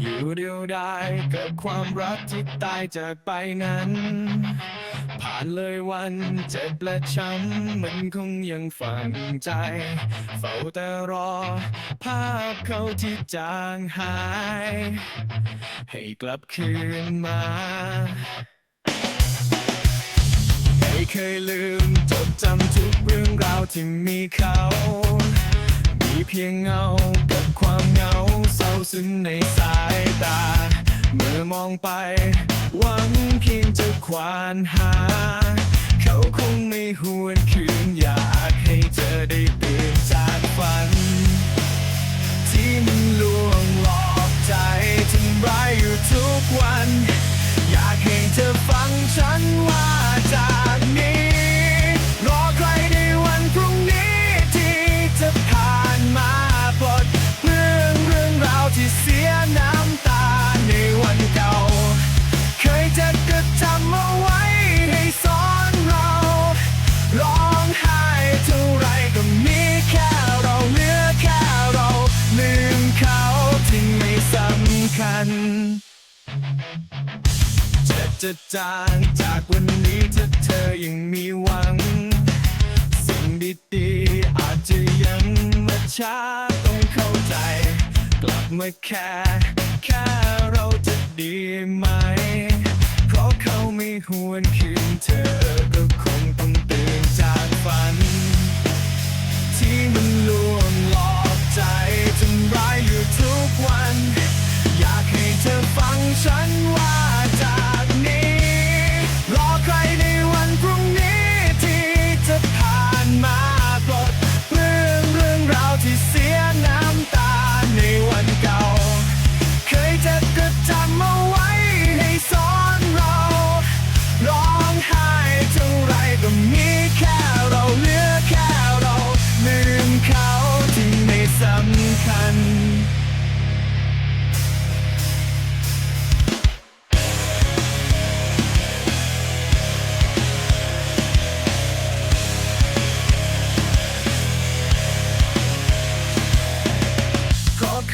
อยู่เดียวดายกับความรักที่ตายจากไปนั้น ผ่านเลยวันเจ็บและช้ำมันคงยังฝังใจ เฝ้าแต่รอ ภาพเขาที่จางหาย ให้กลับคืนมาไม่เคยลืมจดจำทุกเรื่องราวที่มีเขา เพียงเงากับความเหงาเศร้าซึ้งในสายตา เมื่อมองไป หวังเพียงจะควานหา เขาคงไม่หวนคืนอยากให้เธอได้เปลี่ยน จะจะจางจากวันนี้ถ้าเธอยังมีหวัง สิ่งดีๆอาจจะยังมาช้าต้องเข้าใจ กลับมาแค่แค่เราจะดีไหม เพราะเขาไม่หวนคืนเธอก็คงต้องตื่นจากฝัน ที่มันลวงหลอกใจทำร้ายอยู่ทุกวัน ฉัน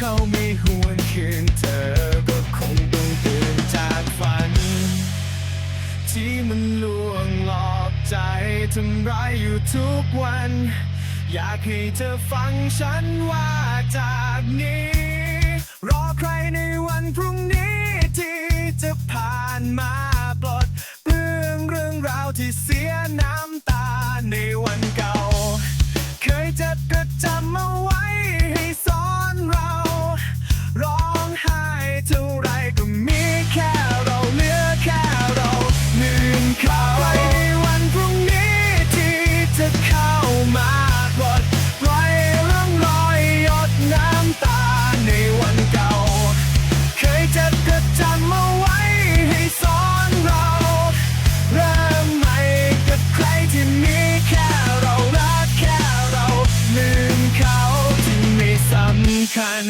เราะเขาไม่หวนคืนเธอก็คงต้องตื่นจากฝัน ที่มันลวงหลอกใจทำร้ายอยู่ทุกวัน อยากให้เธอฟังฉันว่าจากนี้ รอใครในวันพรุ่งนี้ที่จะผ่านมาปลดเปลื้องเรื่องราวที่เสีย ฉัน